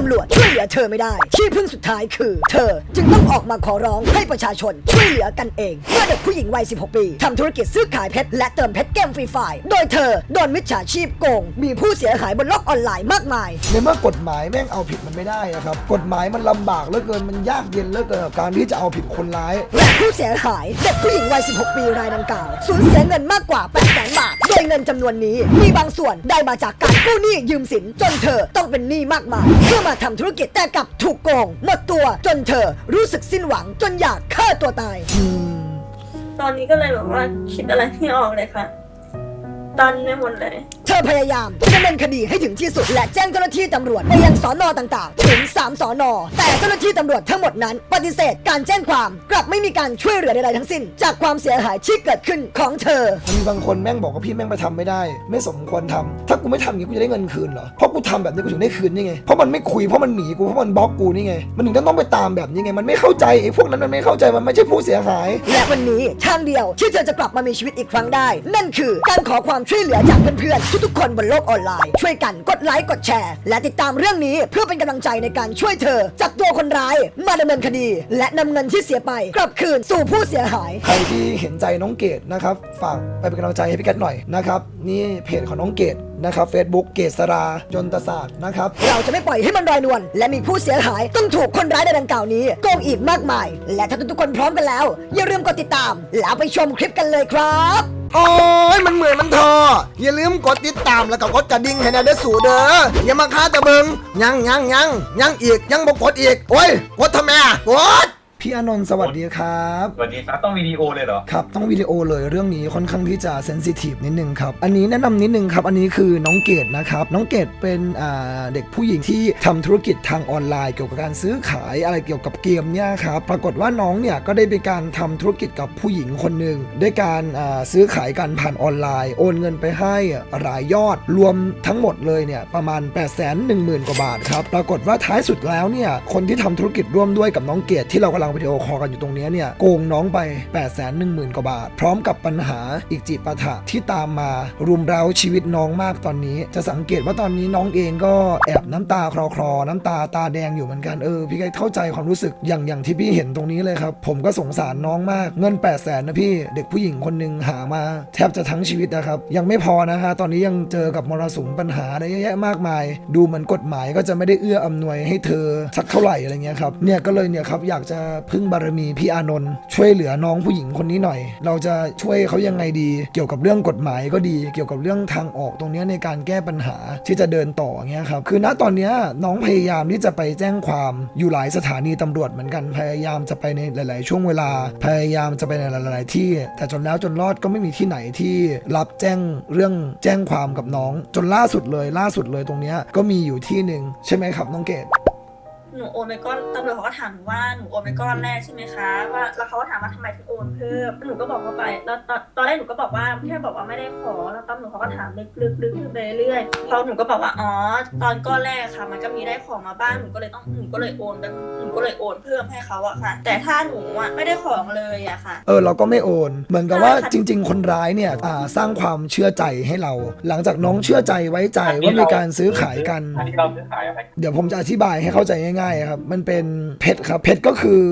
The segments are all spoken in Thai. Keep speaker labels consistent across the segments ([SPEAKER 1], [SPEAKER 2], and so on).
[SPEAKER 1] ตำรวจช่วยเหลือเธอไม่ได้ ที่พึ่งสุดท้ายคือ เธอจึงต้องออกมาขอร้องให้ประชาชนช่วยเหลือกันเองเมื่อเด็กผู้หญิงวัย 16 ปีทำธุรกิจซื้อขายเพชรและเติมเพชรเกมฟรีไฟร์โดยเธอโดนมิจฉาชีพโกง มีผู้เสียหายบนโลกออนไลน์มากมาย
[SPEAKER 2] ในเมื่อกฎหมายแม่งเอาผิดมันไม่ได้อะครับ กฎหมายมันลำบากเหลือเกินมันยากเย็นเหลือเกินกับการที่จะเอาผิดคนร้าย
[SPEAKER 1] และผู้เสียหายเด็กผู้หญิงวัย 16 ปีรายดังกล่าวสูญเสียเงินมากกว่า 8 0 0 0 0บาท โดยเงินจำนวนนี้มีบางส่วนได้มาจากการกู้หนี้ยืมสินจนเธอต้องเป็นหนี้มากมาย เพื่อมาทำธุรกิจแต่กลับถูกโกงหมดตัวจนเธอรู้สึกสิ้นหวังจนอยากฆ่าตัวตาย
[SPEAKER 3] ตอนนี้ก็เลยแบบว่าคิดอะไรไม่ออกเลยค่ะ ตันไม่หมดเลย
[SPEAKER 1] เธอพยายามจะดำเนินคดีให้ถึงที่สุด และแจ้งเจ้าหน้าที่ตำรวจไปยังสอนอต่างๆ ถึง 3สอนอแต่เจ้าหน้าที่ตำรวจทั้งหมดนั้น ปฏิเสธการแจ้งความกลับไม่มีการช่วยเหลือใดๆทั้งสิ้น จากความเสียหายที่เกิดขึ้นของเธอ
[SPEAKER 2] มันมีบางคนแม่งบอกว่าพี่แม่งไปทำไม่ได้ ไม่สมควรทำถ้ากูไม่ทำอย่างนี้กูจะได้เงินคืนเหรอเพราะกูทำแบบนี้กูถึงได้คืนนี่ไงเพราะมันไม่คุยเพราะมันหนีกูเพราะมันบล็อกกูนี่ไงมันถึงต้องไปตามแบบนี้ไงมันไม่เข้าใจไอ้พวกนั้นมันไม่เข้าใจมันไม่ใช่ผู้เสียหาย
[SPEAKER 1] และวันนี้ทางเดียวที่เธอจะกลับมามีชีวิตอีกครั้งได้ นั่นคือการขอความช่วยเหลือจากเพื่อนๆทุกๆ คนบนโลกออนไลน์ ช่วยกันกดไลค์กดแชร์ และติดตามเรื่องนี้เพื่อเป็นกำลังใจในการช่วยเธอ จับตัวคนร้ายมาดำเนินคดี และนำเงินที่เสียไป กลับคืนสู่ผู้เสียหาย
[SPEAKER 2] ใครที่เห็นใจน้องเกดนะครับฝากไปเป็นกำลังใจให้พี่แกตหน่อยนะครับนี่เพจของน้องเกดนะครับ Facebook เกษรายนตศาสตร์นะครับ
[SPEAKER 1] เราจะไม่ปล่อยให้มันลอยนวลและมีผู้เสียหายต้องถูกคนร้ายในดังกล่าวนี้โกงอีกมากมาย และถ้าทุกๆคนพร้อมกันแล้ว อย่าลืมกดติดตามแล้วไปชมคลิปกันเลยครับ
[SPEAKER 4] โอ้ยมันเหมือนมันทอ อย่าลืมกดติดตามแล้วก็กดกระดิ่งให้นเด้สู่เด้ออย่ามาค้าตะเบิงยังยังยังยังอีกยังบอกกดอีกโอ้ยกดทำไมอะกด
[SPEAKER 2] พี่อานนท์สวัสดีครับ
[SPEAKER 5] สวัสดีครับต้องวิดีโอเลยเหรอ
[SPEAKER 2] ครับต้องวิดีโอเลยเรื่องนี้ค่อนข้างที่จะเซนซิทีฟนิดนึงครับอันนี้แนะนำนิดนึงครับอันนี้คือน้องเกดนะครับน้องเกดเป็นอ่าเด็กผู้หญิงที่ทำธุรกิจทางออนไลน์ เกี่ยวกับการซื้อขายอะไรเกี่ยวกับเกมเนี่ยครับปรากฏว่าน้องเนี่ยก็ได้ไปการทำธุรกิจกับผู้หญิงคนหนึ่งด้วยการอ่าซื้อขายกันผ่านออนไลน์ โอนเงินไปให้หลายยอดรวมทั้งหมดเลยเนี่ยประมาณ8 1 0 0 0 0กว่าบาทครับปรากฏว่าท้ายสุดแล้วเนี่ยคนที่ทำธุรกิจร่วมด้วยกับน้องเกดที่เรากำลังวิดีโอคอลกันอยู่ตรงนี้เนี่ยโกงน้องไป 8 1 0 0 0 0 กว่าบาท พร้อมกับปัญหาอีกจิปาถะที่ตามมารุมเร้าชีวิตน้องมากตอนนี้ จะสังเกตว่าตอนนี้น้องเองก็แอบน้ำตาคลอคลอๆน้ำตาตาแดงอยู่เหมือนกันเออพี่ก็เข้าใจความรู้สึกอย่างอย่างที่พี่เห็นตรงนี้เลยครับ ผมก็สงสารน้องมากเงิน 8 0 0แสนนะพี่เด็กผู้หญิงคนหนึ่งหามา แทบจะทั้งชีวิตนะครับ ยังไม่พอนะฮะตอนนี้ยังเจอกับมรสุมปัญหาอะไรเยอะแยะมากมาย ดูเหมือนกฎหมายก็จะไม่ได้เอื้ออำนวยให้เธอสักเท่าไหร่อะไรเงี้ยครับเนี่ยก็เลยเนี่ยครับอยากจะพึ่งบารมีพี่อานนท์ช่วยเหลือน้องผู้หญิงคนนี้หน่อย เราจะช่วยเขายังไงดี เกี่ยวกับเรื่องกฎหมายก็ดี เกี่ยวกับเรื่องทางออกตรงนี้ในการแก้ปัญหาที่จะเดินต่อเงี้ยครับคือณตอนนี้น้องพยายามที่จะไปแจ้งความอยู่หลายสถานีตำรวจเหมือนกันพยายามจะไปในหลาย ๆ ช่วงเวลา พยายามจะไปในหลาย ๆ ที่ แต่จนแล้วจนรอดก็ไม่มีที่ไหนที่รับแจ้งเรื่องแจ้งความกับน้อง จนล่าสุดเลย ล่าสุดเลยตรงนี้ก็มีอยู่ที่หนึ่งใช่ไหมครับน้องเกด
[SPEAKER 3] หนูโอนไปก้อนตำรวจเขาก็ถามหนูว่าหนูโอนไปก้อนแรกใช่ไหมคะว่าแล้วเขาก็ถามว่าทำไมถึงโอนเพิ่มหนูก็บอกเขาไปแล้วตอนตอนแรกหนูก็บอกว่าแค่บอกว่าไม่ได้ขอแล้วตำรวจเขาก็ถามลึกลึกลึกไปเรื่อยๆพอหนูก็บอกว่าอ๋อตอนก้อนแรกค่ะ มันก็มีได้ของมาบ้างหนูก็เลยต้องหนูก็เลยโอนไปหนูก็เลยโอนเพิ่มให้เขาอะค่ะ แต่ถ้าหนูอะไม่ได้ของเลยอะค่ะ
[SPEAKER 2] เออเราก็ไม่โอน เหมือนกับว่า
[SPEAKER 3] ใช่ค่ะ
[SPEAKER 2] จริง ๆ คนร้ายเนี่ยอ่าสร้างความเชื่อใจให้เรา หลังจากน้องเชื่อใจไว้ใจว่ามีการซื้อขายกัน
[SPEAKER 5] อันนี้เราซื้อขายอะไร
[SPEAKER 2] เดี๋ยวผมจะอธิบายให้เข้าใจง่ายๆครับ มันเป็นเพชรครับ เพชรก็คือ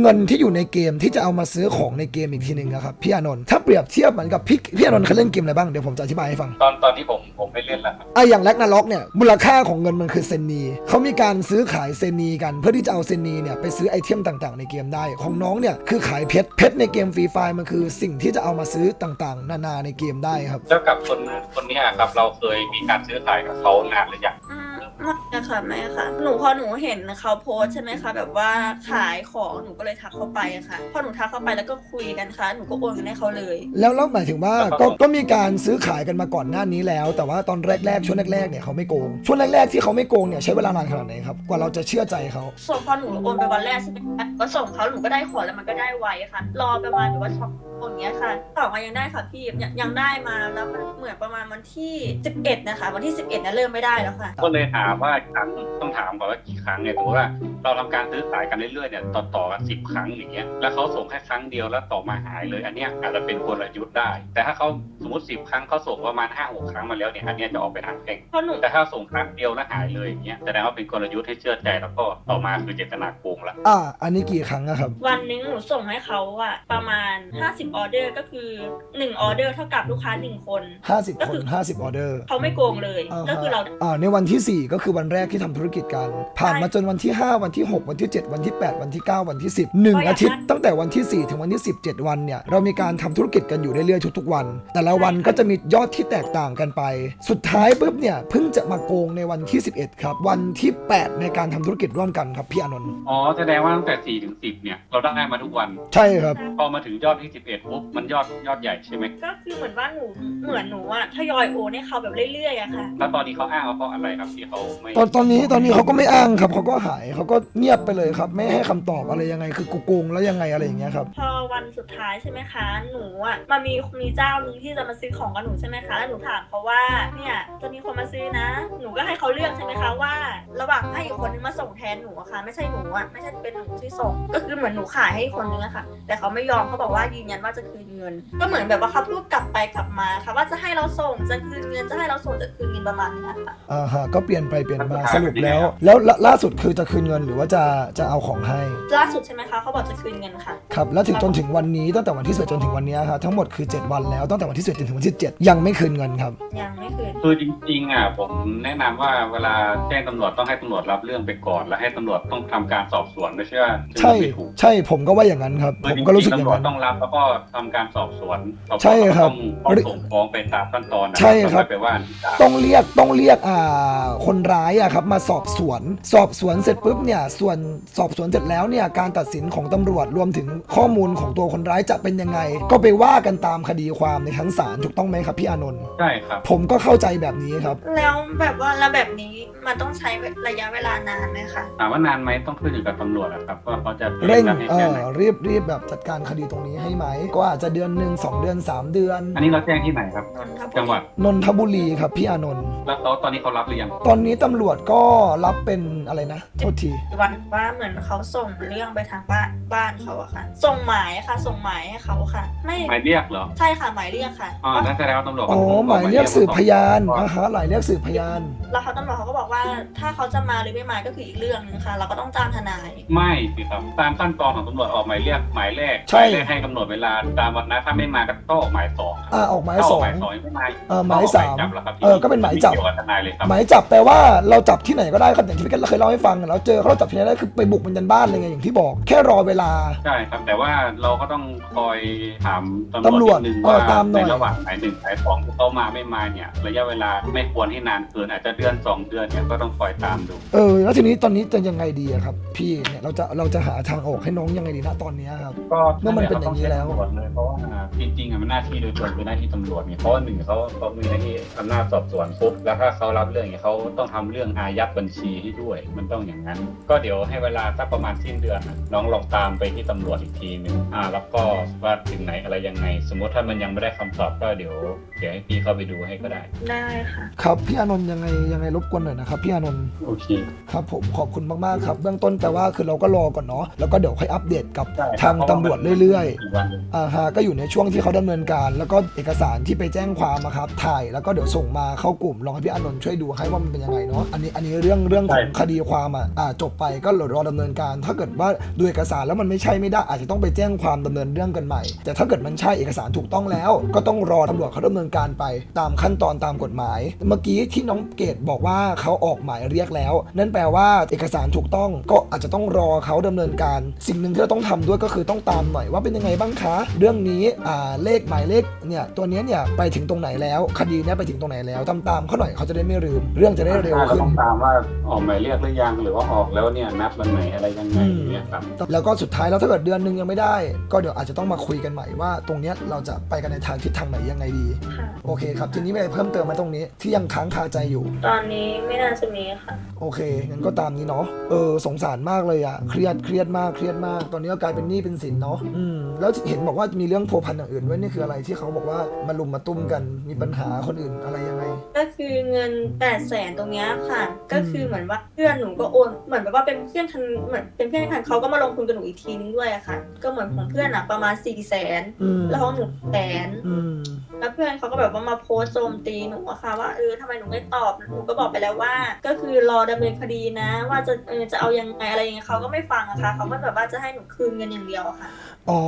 [SPEAKER 2] เงินที่อยู่ในเกมที่จะเอามาซื้อของในเกมอีกทีหนึ่งนะครับพี่อานนท์ถ้าเปรียบเทียบเหมือนกับพี่พี่อานนท์เคยเล่นเกมอะไรบ้างเดี๋ยวผมจะอธิบายให้ฟัง
[SPEAKER 5] ตอนตอนที่ผมผมไปเล่นแล้วครับ
[SPEAKER 2] อะอย่างแลกนาล็อกเนี่ยมูลค่าของเงินมันคือเซนนีเขามีการซื้อขายเซนนีกัน เพื่อที่จะเอาเซนนีเนี่ยไปซื้อไอเทมต่างๆ ในเกมได้ ของน้องเนี่ยคือขายเพชรเพชรในเกมฟรีไฟมันคือสิ่งที่จะเอามาซื้อต่างๆ นานาในเกมได้ครับ
[SPEAKER 5] แล้วกับคนคนเนี้ยครับเราเคยมีการซื้อขายกับเขานานหรือยัง
[SPEAKER 3] อืม ไม่ค่ะไม่ค่ะ หนูพอหนูเห็นเขาโพสต์ใช่ไหมคะ แบบว่าขายของหนูก็เลยทักเข้าไปอะค่ะ พอหนูทักเข้าไปแล้วก็คุยกันค่ะ หนูก็โอนเงินให้เขาเลย
[SPEAKER 2] แล้วแล้วหมายถึงว่าก็ก็มีการซื้อขายกันมาก่อนหน้านี้แล้ว แต่ว่าตอนแรกๆช่วงแรกๆเนี่ยเขาไม่โกงช่วงแรกๆที่เขาไม่โกงเนี่ยใช้เวลานานขนาดไหนครับกว่าเราจะเชื่อใจเขา
[SPEAKER 3] ส่งพอหนูโอนไปวันแรกใช่ไหมคะก็ส่งเขาหนูก็ได้ของแล้วมันก็ได้ไวค่ะ รอประมาณแบบว่าช็อปอย่างเงี้ยค่ะต่อมายังได้ค่ะพี่ยังยังได้มาแล้วมันเหมือนประมาณวันที่ 11 นะคะ วันที่ 11เนี่ยเริ่มไม่ได้แล้วค่ะ
[SPEAKER 5] ก็เลยถามว่าครั้งต้องถามก่อนว่ากี่ครั้งเนี่ยสมมติว่า เราทำการซื้อขายกันเรื่อยๆเนี่ยต่อต่อกันสิบครั้งอย่างเงี้ยแล้วเขาส่งแค่ครั้งเดียวแล้วต่อมาหายเลย อันเนี้ยอาจจะเป็นกลยุทธ์ได้ แต่ถ้าเขาสมมติสิบครั้งเขาส่งประมาณห้าหกครั้งมาแล้วเนี่ยอันเนี้ยจะออกไปทางแพ่ง
[SPEAKER 3] เพราะหนู
[SPEAKER 5] แต่ถ้าส่งครั้งเดียวแล้วหายเลยอย่างเงี้ยแสดงว่าเป็นกลยุทธ์ให้เชื่อใจแล้วก็ต่อมาคือเจตนาโกงละ
[SPEAKER 2] อ่าอันนี้กี่ครั้งอะครับ
[SPEAKER 3] วันหนึงหนูส่งให้เขาอะประมาณ 50ออเดอร์ก็คือ1ออเดอร์เท่ากับลูกค้า 1 คน
[SPEAKER 2] 50 คน 50ออเดอร์
[SPEAKER 3] เขาไม่โกงเลย
[SPEAKER 2] อ่า
[SPEAKER 3] ก็คือเรา
[SPEAKER 2] อ่าในวันที่ 4 ก็คือวันแรกที่ทำธุรกิจกัน ผ่านมาจนวันที่ 5 วันที่ 6 วันที่ 7 วันที่ 8 วันที่ 9 วันที่ 10 1 อาทิตย์ตั้งแต่วันที่ 4 ถึงวันที่ 17 วันเนี่ยเรามีการทำธุรกิจกันอยู่เรื่อยๆทุกๆวัน แต่ละวันก็จะมียอดที่แตกต่างกันไป สุดท้ายปุ๊บเนี่ยเพิ่งจะมาโกงในวันที่ 11 ครับ วันที่ 8 ในการทำธุรกิจร่วมกันครับพี่อานนท์
[SPEAKER 5] อ๋อแสดงว่าตั้งแต่สี่ถึงสิบเนี่ยเราได้มาทุกวัน
[SPEAKER 2] ใช่ครับ
[SPEAKER 5] พอมาถึงยอดที่สิบเอ็ดปุ๊บมันยอดยอดใหญ่ใช่ไหม
[SPEAKER 3] ก็คือเหมือนว่าหนูเหมือนหนูอะทยอยโอนให้เขาแบบเรื่อยๆอะค่ะ
[SPEAKER 5] แล้วตอนนี้เขาอ้างว่าเพราะอะไรครับที่เขาไม่
[SPEAKER 2] ตอนตอนนี้ตอนนี้เขาก็ไม่อ้างครับเขาก็หายเขาก็เงียบไปเลยครับ ไม่ให้คำตอบอะไรยังไง คือกูโกงแล้วยังไงอะไรอย่างเงี้ยครับ
[SPEAKER 3] พอวันสุดท้ายใช่ไหมคะ หนูอะมามีมีเจ้าหนึงที่จะมาซื้อของกับหนูใช่ไหมคะแล้วหนูถามเขาว่าเนี่ยจะมีคนมาซื้อนะ หนูก็ให้เขาเลือกใช่ไหมคะว่า ระหว่างให้อีกคนนึงมาส่งแทนหนูอะค่ะ ไม่ใช่หนูอะไม่ใช่เป็นหนูที่ส่ง ก็คือเหมือนหนูขายให้อีกคนนึงอะค่ะ แต่เขาไม่ยอมเขาบอกว่ายืนยันว่าจะคืนเงิน ก็เหมือนแบบว่าเขาพูดกลับไปกลับมาค่ะว่าจะให้เราส่งจะคืนเงินจะให้เราส่งจะคืนเงินประมาณเนี้ยค่ะ
[SPEAKER 2] อ่าฮะก็เปลี่ยนไปเปลี่ยนมาสรุปแล้ว แล้วล่าล่าสุดคือจะคืนเงินหรือว่าจะจะเอาของให้
[SPEAKER 3] ล่าสุดใช่ไหมคะเขาบอกจะคืนเงินค่ะ
[SPEAKER 2] ครับแล้วถึงจนถึงวันนี้ตั้งแต่วันที่สิบจนถึงวันเนี้ยครับทั้งหมดคือ 7 วันแล้วตั้งแต่วันที่สิบจนถึงวันที่7ยังไม่คืนเงินครับ
[SPEAKER 3] ยังไม่คืน
[SPEAKER 5] คือจริงๆอะผมแนะนำว่าเวลาแจ้งตำรวจต้องให้ตำรวจรับเรื่องไปก่อน แล้วให้ตำรวจต้องทำการสอบสวนไม่ใช่ว่า
[SPEAKER 2] ใช่
[SPEAKER 5] ไม่ถูก
[SPEAKER 2] ใช่ผมก็ว่าอย่างนั้นครับ
[SPEAKER 5] คือ
[SPEAKER 2] ผม
[SPEAKER 5] จริง
[SPEAKER 2] ก็รู้สึก
[SPEAKER 5] ๆ
[SPEAKER 2] อย่า
[SPEAKER 5] ตำ
[SPEAKER 2] ง
[SPEAKER 5] รวจ
[SPEAKER 2] นั้น
[SPEAKER 5] ต้องรับแล้วก็ทำการสอบสวนสอบสวน
[SPEAKER 2] ใช่ครับ
[SPEAKER 5] ต้องต้องส่งฟ้องไปตามขั้นตอนนะ
[SPEAKER 2] ใช่ครับ
[SPEAKER 5] ไม่ไปว่าที่ศาล
[SPEAKER 2] ต้องเรียกต้องเรียกอ่าคนร้ายอะครับมาสอบสวน สอบสวนเสร็จปุ๊บเนี่ยส่วนสอบสวนเสร็จแล้วเนี่ยการตัดสินของตำรวจรวมถึงข้อมูลของตัวคนร้ายจะเป็นยังไง ก็ไปว่ากันตามคดีความในชั้นศาลถูกต้องไหมครับพี่อานนท์
[SPEAKER 5] ใช่ครับ
[SPEAKER 2] ผมก็เข้าใจแบบนี้ครับ
[SPEAKER 3] แล้วแบบว่าแล้วแบบนี้มันต้องใช้ระยะเวลานานไหมคะ
[SPEAKER 5] ถามว่านานไหมต้องขึ้นอยู่กับตำรวจอะครับว่าเขาจะ
[SPEAKER 2] เร่ง
[SPEAKER 5] ได้ให้
[SPEAKER 2] เอ
[SPEAKER 5] แค่
[SPEAKER 2] อ
[SPEAKER 5] ไหน
[SPEAKER 2] รีบรีบแบบจัดการคดีตรงนี้ให้ไหม ก็อาจจะเดือนหนึ่งสองเดือนสามเดือน
[SPEAKER 5] อันนี้เราแจ้งที่ไหนครับ
[SPEAKER 3] นนทบุรี
[SPEAKER 5] จังหวัด
[SPEAKER 2] นนทบุรีครับพี่อานนท์
[SPEAKER 5] แล้วเขาตอนนี้เขารับหรือยัง
[SPEAKER 2] ตอนนี้ตำรวจก็รับเป็นอะไรนะโทษที
[SPEAKER 3] วันว่าเหมือนเขาส่งเรื่องไปทางบ้านบ้านเขาอะค่ะ ส่งหมายค่ะ ส่งหมายให้เขาค่ะ ไม่
[SPEAKER 5] หมายเรียกเหรอ
[SPEAKER 3] ใช่ค่ะหมายเรียกค่ะ
[SPEAKER 5] อ๋อนั่นแสดงว่าตำรวจ
[SPEAKER 2] อ๋อ
[SPEAKER 5] ก็คง
[SPEAKER 2] หมายเรียกสืบพยาน
[SPEAKER 5] ก่อ
[SPEAKER 2] อ่าฮะหมายเรียกสืบพยาน
[SPEAKER 3] แล้วเขาตำรวจเขาก็บอกว่าถ้าเขาจะมาหรือไม่มาก็คืออีกเรื่องนึงค่ะ เราก็ต้องจ้างทนาย
[SPEAKER 5] ไม่สิครับตามขั้นตอนของตำรวจออกหมายเรียกหมายแรก
[SPEAKER 2] ใช่
[SPEAKER 5] หมายแรกให้กำหนดเวลาตามวันนั้นถ้าไม่มาก็ต้องออกหมายสองครับ
[SPEAKER 2] อ่าออกหมาย
[SPEAKER 5] ถ้
[SPEAKER 2] สอง
[SPEAKER 5] หมายสองยังไม่มา
[SPEAKER 2] เออหมายสาม
[SPEAKER 5] ก็ออกจับแล้วครับ
[SPEAKER 2] เออก็เป็นหมายจับ
[SPEAKER 5] ไเกี่ยวกับทนายเลยครับ
[SPEAKER 2] หมายจับแปลว่าเราจับที่ไหนก็ได้ครับอย่างที่พี่แกเคยเล่าให้ฟังเราเจอเขาเราจับที่ไหนได้คือไปบุกมันยันบ้านเลยไงอย่างที่บอก แค่รอเวลา
[SPEAKER 5] ใช่ครับ แต่ว่าเราก็ต้องคอยถาม
[SPEAKER 2] ตำรวจ
[SPEAKER 5] นิดนึง
[SPEAKER 2] เออ
[SPEAKER 5] ว่า
[SPEAKER 2] ตามหน่
[SPEAKER 5] ใน
[SPEAKER 2] อย
[SPEAKER 5] ระหว่างหมายหนึ่งหมายสองที่เขามาไม่มาเนี่ย ระยะเวลาไม่ควรให้นานเกินอาจจะเดือนสองเดือนเนี่ยก็ต้องคอยตามดู
[SPEAKER 2] เออแล้วทีนี้ตอนนี้จะยังไงดีอะครับ พี่เนี่ยเราจะเราจะหาทางออกให้น้องยังไงดีนะตอนเนี้ยครับ
[SPEAKER 5] ก็
[SPEAKER 2] เมื่อมันเป็นอย่างนี้แล้ว
[SPEAKER 5] ตำรจเลยเพราะว่าจริงๆอะมันหน้าที่โดยตรงคือหน้าที่ตำรวจเนี่ยเพราะว่าหนึ่งเขาเขามีหน้าที่อำนาจสอบสวนปุ๊บแล้วถ้าเขารับเรื่องเนี่ยเขาต้องทำเรื่องอายัดบัญชีให้ด้วย มันต้องอย่างนั้นก็เดี๋ยวให้เวลาสักประมาณสิ้นเดือนอะน้องลองตามไปที่ตำรวจอีกทีหนึ่งอ่า แล้วก็ว่าถึงไหนอะไรยังไง สมมติถ้ามันยังไม่ได้คำตอบก็เดี๋ยวเดี๋ยวให้พี่เข้าไปดูให้ก็ได้
[SPEAKER 3] ได้ค่ะ
[SPEAKER 2] ครับพี่อานนท์ยังไงยังไงรบกวนหน่อยนะครับพี่อานนท์
[SPEAKER 5] โอเค
[SPEAKER 2] ครับผมขอบคุณมากๆครับเบื้องต้นแต่ว่าคือเราก็รอก่อนเนาะแล้วก็เดี๋ยวค่อยอัปเดตกับ
[SPEAKER 5] ได้
[SPEAKER 2] ทางตำรวจเรื่อย
[SPEAKER 5] อีกวันหนึ่ง
[SPEAKER 2] ๆอ่าฮะก็อยู่ในช่วงที่เขาดำเนินการ แล้วก็เอกสารที่ไปแจ้งความอะครับถ่ายแล้วก็เดี๋ยวส่งมาเข้ากลุ่มลองให้พี่อานนท์ช่วยดูให้ว่ามันเป็นยังไงเนาะอันนี้อันนี้เรื่องเรื่องของคดีความอะอ่าจบไปก็รอดำเนินการ ถ้าเกิดว่าดูเอกสารแล้วมันไม่ใช่ไม่ได้อาจจะต้องไปแจ้งความดำเนินเรื่องกันใหม่ แต่ถ้าเกิดมันใช่เอกสารถูกต้องแล้ว ก็ต้องรอตำรวจเขาดำเนินการไป ตามขั้นตอนตามกฎหมาย เมื่อกี้ที่น้องเกดบอกว่าเขาออกหมายเรียกแล้ว นั่นแปลว่าเอกสารถูกต้องก็อาจจะต้องรอเขาดำเนินการ สิ่งหนึ่งที่เราต้องทำด้วยก็คือต้องตามหน่อยว่าเป็นยังไงบ้างคะ เรื่องนี้อ่าเลขหมายเลขเนี่ยตัวนี้เนี่ยไปถึงตรงไหนแล้ว คดีเนี้ยไปถึงตรงไหนแล้วตามตามๆเขาหน่อยเขาจะได้ไม่ลืม เรื่องจะได้เร็วขึ้น
[SPEAKER 5] ต้องตามว่าออกหมายเรียกหรือยังหรือว่าออกแล้วเนี่ยนัดวันไหนอะไรยังไงอย่างเงี้ยครับ
[SPEAKER 2] แล้วก็สุดท้ายแล้วถ้าเกิดเดือนหนึงยังไม่ได้ ก็เดี๋ยวอาจจะต้องมาคุยกันใหม่ว่า ตรงเนี้ยเราจะไปกันในทางทิศทางไหนยังไงดี
[SPEAKER 3] ค่ะ
[SPEAKER 2] โอเคครับทีนี้มีอะไรเพิ่มเติมไหมตรงนี้ที่ยังค้างคาใจอยู่
[SPEAKER 3] ตอนนี้ไม่น่าจะมีค่ะ
[SPEAKER 2] โอเค งั้นก็ตามนี้เนาะ เออ สงสารมากเลยอะเครียด เครียดมาก เครียดมาก ตอนนี้ก็กลายเป็นหนี้เป็นสินเนาะ อืม แล้วเห็นบอกว่ามีเรื่องพัวพันอย่างอื่นด้วยนี่คืออะไรที่เขาบอกว่ามาลุมมาตุ้มกัน มีปัญหาคนอื่นอะไรยังไง
[SPEAKER 3] ก็คือเงินแปดแสนตรงเนี้ยค่ะ ก็คือเหมือนว่าเพื่อนหนูก็โอน เหมือนแบบว่าเป็นเพื่อนทันเหมือนเป็นเพื่อนกันเขาก็มาลงทุนกับหนูอีกทีนึงด้วยอะค่ะ ก็เหมือนของเพื่อนอะประมาณสี่แสน
[SPEAKER 2] อืม
[SPEAKER 3] แล้วของหนูแสน
[SPEAKER 2] อืม
[SPEAKER 3] แล้วเพื่อนเขาก็แบบว่ามาโพสต์โจมตีหนูอะค่ะว่าเออทำไมหนูไม่ตอบหนูก็บอกไปแล้วว่า ก็คือรอดำเนินคดีนะ ว่าจะเออจะเอายังไงอะไรยังไงเขาก็ไม่ฟังอะค่ะเขาก็แบบว่าจะให้หนูคืนเงินอย่างเดียวอะค่ะ
[SPEAKER 2] อ๋อ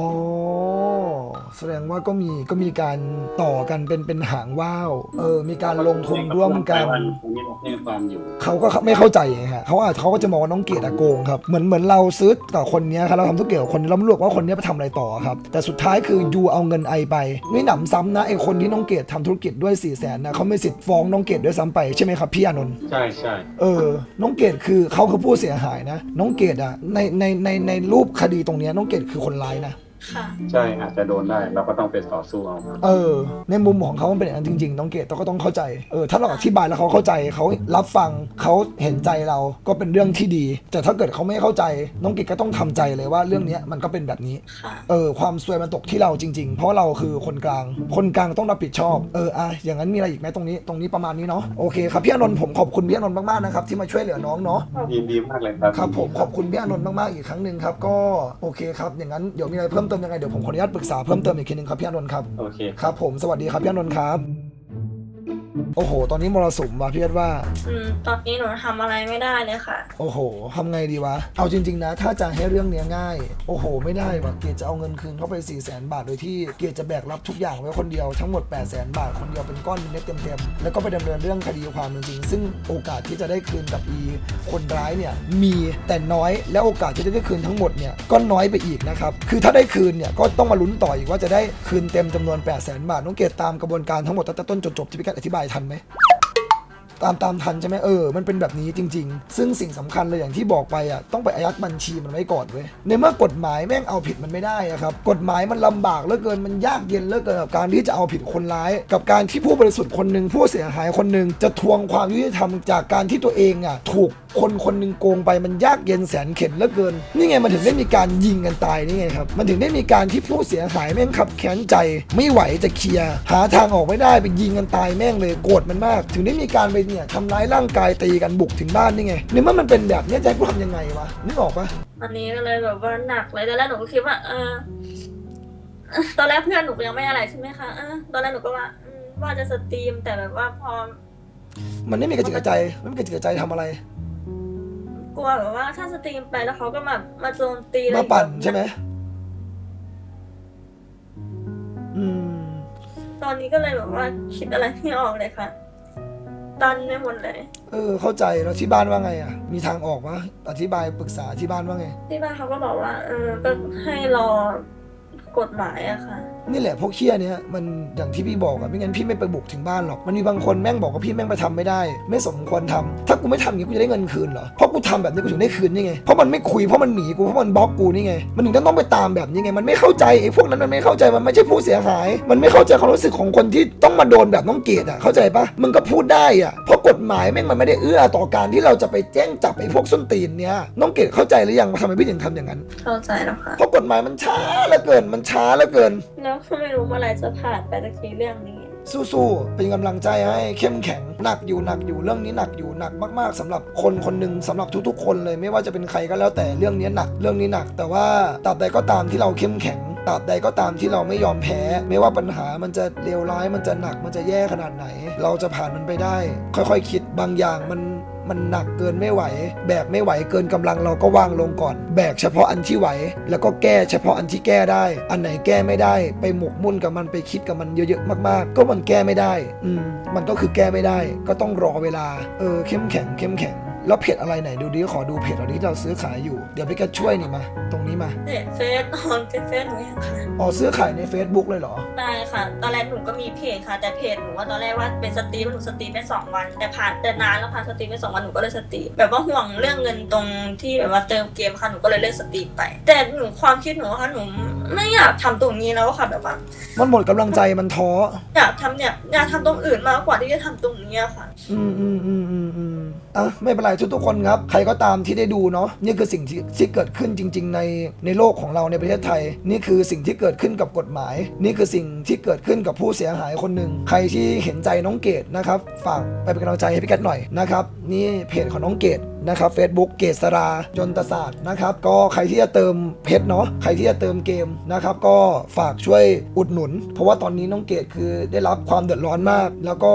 [SPEAKER 2] แสดงว่าก็มีก็มีการต่อกันเป็นเป็นหางว่าว เออ มีการลงทุนร่วมกัน
[SPEAKER 5] วันนี้เราแจ้งความอยู่
[SPEAKER 2] เขาก็ไม่เข้าใจไงฮะเขาอาจเขาก็จะมองว่าน้องเกดอะโกงครับ เหมือนเหมือนเราซื้อกับคนเนี้ยครับ เราทำธุรกิจกับคนนี้เราไม่รู้หรอกว่าคนเนี้ยไปทำอะไรต่อครับ แต่สุดท้ายคือยูเอาเงินไอไป ไม่หนำซ้ำนะไอคนที่น้องเกดทำธุรกิจด้วย4ี่แสนนะเขาไม่สิทธิ์ฟ้องน้องเกดด้วยซ้ำไปใช่ไหมครับพี่อานนท์
[SPEAKER 5] ใช่ใช่
[SPEAKER 2] เออ น้องเกดคือเขาคือผู้เสียหายนะ น้องเกดอะในในในในรูปคดีตรงเนี้ยน้องเกดคือคนร้ายนะ
[SPEAKER 3] ค่ะ
[SPEAKER 5] ใช่อาจจะโดนได้เราก็ต้องไปต่อสู้เอา
[SPEAKER 2] เออ ในมุมของเขามันเป็นอย่างนั้นจริงๆ น้องเกดเราก็ต้องเข้าใจ เออ ถ้าเราอธิบายแล้วเขาเข้าใจเขารับฟังเขาเห็นใจเราก็เป็นเรื่องที่ดี แต่ถ้าเกิดเขาไม่เข้าใจ น้องเกดก็ต้องทำใจเลยว่าเรื่องเนี้ยมันก็เป็นแบบนี้
[SPEAKER 3] ค่ะ
[SPEAKER 2] เออ ความซวยมันตกที่เราจริงๆ เพราะเราคือคนกลาง คนกลางต้องรับผิดชอบ เอออะอย่างนั้นมีอะไรอีกไหมตรงนี้ ตรงนี้ประมาณนี้เนาะ โอเคครับพี่อานนท์ผมขอบคุณพี่อานนท์มากๆนะครับที่มาช่วยเหลือน้องเนาะ
[SPEAKER 5] ยินดีมากเลยครับ
[SPEAKER 2] ครับผมขอบคุณพี่อานนท์มากๆอีกครั้งหนึ่งครับ ก็โอเคครับ อย่างนั้นเดี๋ยวมีอะไรเพิ่มเติมยังไงเดี๋ยวผมขออนุญาตปรึกษาเพิ่มเติมอีกทีหนึงครับพี่อานนท์ครับ
[SPEAKER 5] โอเค
[SPEAKER 2] ครับผมสวัสดีครับพี่อานนท์ครับ โอ้โห ตอนนี้มรสุมว่ะพี่เอ็ดว่า
[SPEAKER 3] อืมตอนนี้หนูทำอะไรไม่ได้เลยค่ะ
[SPEAKER 2] โอ้โหทำไงดีวะ เอาจริง ๆ นะ ถ้าจะให้เรื่องเนี้ยง่าย โอ้โห ไม่ได้ว่ะ เกียรติจะเอาเงินคืนเข้าไป4 0 0 0 0 0บาท โดยที่เกียรติจะแบกรับทุกอย่างไว้คนเดียว ทั้งหมด8 0 0 0 0 0บาท คนเดียวเป็นก้อนเน็ตเต็มๆ แล้วก็ไปดำเนินเรื่องคดีความจริงๆ ซึ่งโอกาสที่จะได้คืนกับอีคนร้ายเนี่ย มีแต่น้อย และโอกาสที่จะได้คืนทั้งหมดเนี่ย ก็น้อยไปอีกนะครับ คือถ้าได้คืนเนี่ย ก็ต้องมาลุ้นต่ออีกว่าจะได้คืนเต็มจำนวน8 0 0 0 0 0บาท น้องเกียรติตามกระบวนการทั้งหมดตั้งแต่ต้นจนจบที่พี่การอธิบายทันไหม ตามตามทันใช่ไหมเออ มันเป็นแบบนี้จริง ๆ ซึ่งสิ่งสำคัญเลยอย่างที่บอกไปอะต้องไปอายัดบัญชีมันไว้ก่อนเว้ยในเมื่อกฎหมายแม่งเอาผิดมันไม่ได้อะครับกฎหมายมันลำบากเหลือเกินมันยากเย็นเหลือเกินกับการที่จะเอาผิดคนร้าย กับการที่ผู้บริสุทธิ์คนหนึ่งผู้เสียหายคนหนึ่งจะทวงความยุติธรรมจากการที่ตัวเองอะถูกคนคนหนึ่งโกงไปมันยากเย็นแสนเข็ญเหลือเกิน นี่ไงมันถึงได้มีการยิงกันตายนี่ไงครับ มันถึงได้มีการที่ผู้เสียหายแม่งขับแค้นใจ ไม่ไหวจะเคลียร์หาทางออกไม่ได้ไปยิงกันตายแม่งเลยโกรธมันมาก ถึงได้มีการไปเนี่ยทำร้ายร่างกายตีกันบุกถึงบ้านนี่ไงในเมื่อมันเป็นแบบเนี้ยจะให้กูทำยังไงวะนึกออกปะ
[SPEAKER 3] อันนี้ก็เลยแบบว่าหนักเลยตอนแรกหนูก็คิดว่าเออตอนแรกเพื่อนหนูยังไม่อะไรใช่ไหมคะเออตอนแรกหนูก็ว่าอืมว่าจะสตรีมแต่แบบว่าพอ
[SPEAKER 2] มันไม่มีกระจิกกระใจไม่มีกระจิกกระใจทำอะไร
[SPEAKER 3] กลัวแบบว่าถ้าสตรีมไปแล้วเขาก็มามาโจมตี
[SPEAKER 2] มาปั่นใช่ไหมอืม
[SPEAKER 3] ตอนนี้ก็เลยแบบว่าคิดอะไรไม่ออกเลยค่ะ ตันไปหมดเลย
[SPEAKER 2] เออ เข้าใจแล้วที่บ้านว่าไงอะ มีทางออกปะอธิบายปรึกษาที่บ้านว่าไง
[SPEAKER 3] ที่บ้านเขาก็บอกว่า เออก็ให้รอ กฎหมายอะค่ะ
[SPEAKER 2] นี่แหละพวกเคี้ยเนี้ยมันอย่างที่พี่บอกอะไม่งั้นพี่ไม่ไปบุกถึงบ้านหรอกมันมีบางคนแม่งบอกว่าพี่แม่งไปทำไม่ได้ ไม่สมควรทำถ้ากูไม่ทำอย่างนี้กูจะได้เงินคืนเหรอเพราะกูทำแบบนี้กูถึงได้คืนนี่ไงเพราะมันไม่คุยเพราะมันหนีกูเพราะมันบล็อกกูนี่ไงมันถึงต้องไปตามแบบนี้ไงมันไม่เข้าใจไอ้พวกนั้นมันไม่เข้าใจมันไม่ใช่ผู้เสียหาย มันไม่เข้าใจความรู้สึกของคนที่ต้องมาโดนแบบน้องเกดอะเข้าใจปะมึงก็พูดได้อะเพราะกฎหมายแม่งมันไม่ได้เอื้อต่อการที่เราจะไปแจ้งจับไอ้พวกส้นตีนเนี้ยน้องเกดเข้าใจหรือยังว่าทำไมพี่ถึงทำอย่างนั้น
[SPEAKER 3] เข้าใจแล้วค่ะ
[SPEAKER 2] เพราะกฎหมายมันช้าเหลือเกินมันช้าเหลือเกิน
[SPEAKER 3] แล้วก็ไม่รู้เมื่อไหรจะผ่านไปสักทีเรื่องนี้
[SPEAKER 2] สู้ๆ เป็นกำลังใจให้เข้มแข็งหนักอยู่หนักอยู่เรื่องนี้หนักอยู่หนักมากๆสำหรับคนคนหนึ่งสำหรับทุกๆ คนเลยไม่ว่าจะเป็นใครก็แล้วแต่เรื่องนี้หนักเรื่องนี้หนัก แต่ว่าตราบใดก็ตามที่เราเข้มแข็งตราบใดก็ตามที่เราไม่ยอมแพ้ ไม่ว่าปัญหามันจะเลวร้ายมันจะหนักมันจะแย่ขนาดไหน เราจะผ่านมันไปได้ ค่อยๆ คิดบางอย่างมัน มันหนักเกินไม่ไหว แบกไม่ไหวเกินกำลังเราก็วางลงก่อน แบกเฉพาะอันที่ไหว แล้วก็แก้เฉพาะอันที่แก้ได้ อันไหนแก้ไม่ได้ ไปหมกมุ่นกับมันไปคิดกับมันเยอะๆมากๆ ก็มันแก้ไม่ได้ อืมมันก็คือแก้ไม่ได้ ก็ต้องรอเวลา เออเข้มแข็งเข้มแข็ง แล้วเพจอะไรไหนดูดิขอดูเพจเราที่เราซื้อขายอยู่ เดี๋ยวพี่ก็ช่วยนี่มา ตรงนี้มา
[SPEAKER 3] เด็เฟซออนเฟซหนูยังค่ะ
[SPEAKER 2] อ๋อซื้อขายใน Facebook เลยเหรอ
[SPEAKER 3] ได้ค่ะ ตอนแรกหนูก็มีเพจค่ะ แต่เพจหนูว่าตอนแรกว่าเป็นสตรีมหนูสตรีมไปสองวัน แต่ผ่านแต่นานแล้วค่ะสตรีมไปสองวันหนูก็เลยสตรีมแบบว่าห่วงเรื่องเงินตรงที่แบบว่าเติมเกมค่ะหนูก็เลยเลิกสตรีมไป แต่หนูความคิดหนูค่ะหนูไม่อยากทำตรงนี้แล้วค่ะแบบว่า
[SPEAKER 2] มันหมดกำลังใจมันท้อ
[SPEAKER 3] อยากทำเนี่ยอยากทำตรงอื่นมากกว่าที่จะทำตรงนี้อะค่ะ
[SPEAKER 2] อืมอืมอืมอืมอืม อะไม่เป็นไรทุกๆคนครับ ใครก็ตามที่ได้ดูเนาะนี่คือสิ่งที่ที่เกิดขึ้นจริง ๆ ในในโลกของเราในประเทศไทย นี่คือสิ่งที่เกิดขึ้นกับกฎหมาย นี่คือสิ่งที่เกิดขึ้นกับผู้เสียหายคนหนึ่งใครที่เห็นใจน้องเกดนะครับฝากไปเป็นกำลังใจให้พี่แกดหน่อยนะครับนี่เพจของน้องเกด นะครับ Facebook เกษรายนตศาสตร์นะครับ ก็ใครที่จะเติมเพชรเนาะใครที่จะเติมเกมนะครับ ก็ฝากช่วยอุดหนุน เพราะว่าตอนนี้น้องเกดคือได้รับความเดือดร้อนมาก แล้วก็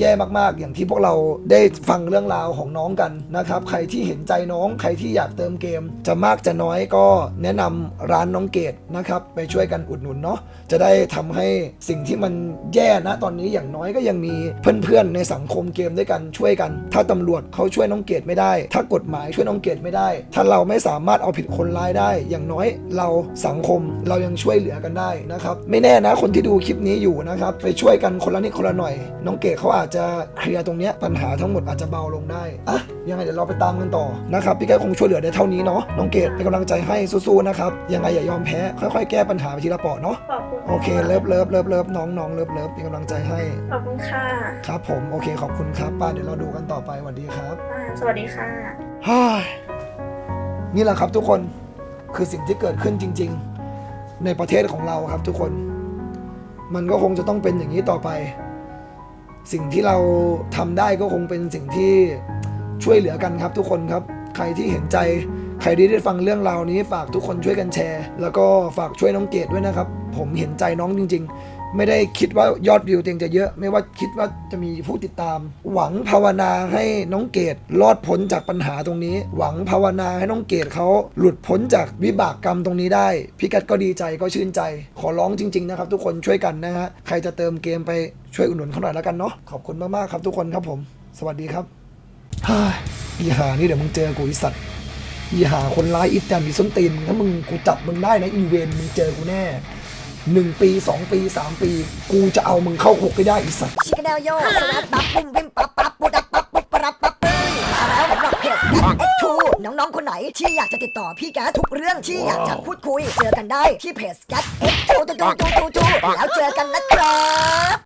[SPEAKER 2] แย่มากๆ อย่างที่พวกเราได้ฟังเรื่องราวของน้องกันนะครับ ใครที่เห็นใจน้องใครที่อยากเติมเกม จะมากจะน้อยก็แนะนำร้านน้องเกดนะครับ ไปช่วยกันอุดหนุนเนาะจะได้ทำให้สิ่งที่มันแย่นะตอนนี้อย่างน้อยก็ยังมีเพื่อนๆในสังคมเกมด้วยกันช่วยกัน ถ้าตำรวจเขาช่วยน้องเกดไม่ได้ถ้ากฎหมายช่วยน้องเกดไม่ได้ ถ้าเราไม่สามารถเอาผิดคนร้ายได้ อย่างน้อยเราสังคมเรายังช่วยเหลือกันได้นะครับ ไม่แน่นะคนที่ดูคลิปนี้อยู่นะครับ ไปช่วยกันคนละนิดคนละหน่อย น้องเกดเขาอาจจะเคลียร์ตรงเนี้ยปัญหาทั้งหมดอาจจะเบาลงได้อะยังไงเดี๋ยวเราไปตามกันต่อนะครับพี่แกคงช่วยเหลือได้เท่านี้เนาะน้องเกดเป็นกำลังใจให้สู้ๆนะครับยังไงอย่ายอมแพ้ค่อยๆ แก้ปัญหาไปทีละเปาะเนาะ
[SPEAKER 3] ขอบคุณ
[SPEAKER 2] โอเคเลิฟเลิฟเลิฟเลิฟน้องน้องเลิฟเลิฟเป็นกำลังใจให้
[SPEAKER 3] ขอบคุณค่ะ
[SPEAKER 2] ครับผมโอเคขอบคุณครับป้าเดี๋ยวเราดูกันต่อไปสวัสดีครับ
[SPEAKER 3] อ่าสวัสดีค่ะ
[SPEAKER 2] ฮ่านี่แหละครับทุกคนคือสิ่งที่เกิดขึ้นจริง ๆ ในประเทศของเราครับทุกคน มันก็คงจะต้องเป็นอย่างนี้ต่อไป สิ่งที่เราทำได้ก็คงเป็นสิ่งที่ช่วยเหลือกันครับทุกคนครับ ใครที่เห็นใจใครที่ได้ฟังเรื่องราวนี้ฝากทุกคนช่วยกันแชร์ แล้วก็ฝากช่วยน้องเกดด้วยนะครับ ผมเห็นใจน้องจริง ๆ ไม่ได้คิดว่ายอดวิวตัวเองจะเยอะ ไม่ว่าคิดว่าจะมีผู้ติดตาม หวังภาวนาให้น้องเกดรอดพ้นจากปัญหาตรงนี้ หวังภาวนาให้น้องเกดเขาหลุดพ้นจากวิบากกรรมตรงนี้ได้ พี่กัดก็ดีใจก็ชื่นใจ ขอร้องจริง ๆ นะครับ ทุกคนช่วยกันนะฮะใครจะเติมเกมไปช่วยอุดหนุนเขาหน่อยแล้วกันเนาะขอบคุณมากๆครับทุกคนครับผม สวัสดีครับฮ้ยอีหานี่เดี๋ยวมึงเจอกูอีสัตว์อีหาคนร้ายอิตามีส้นตีนถ้ามึงกูจับมึงได้นะอีเวนมึงเจอกูแน่ หนึ่งปีสองปีสามปี กูจะเอามึงเข้าคุกให้ได้อีสัตว์
[SPEAKER 1] ชิคแนลโยสวัสดับปุ่มพิมปั๊บปั๊บปุ๊ดับปั๊บปุ๊บปะรับปั๊บปึ้ยมาแล้วสำหรับเพจแอ็กทูน้องๆคนไหนที่อยากจะติดต่อพี่แกทุกเรื่องที่อยากจะพูดคุย เจอกันได้ที่เพจแอ็กทูทูทูทูทูแล้วเจอกันนะครับ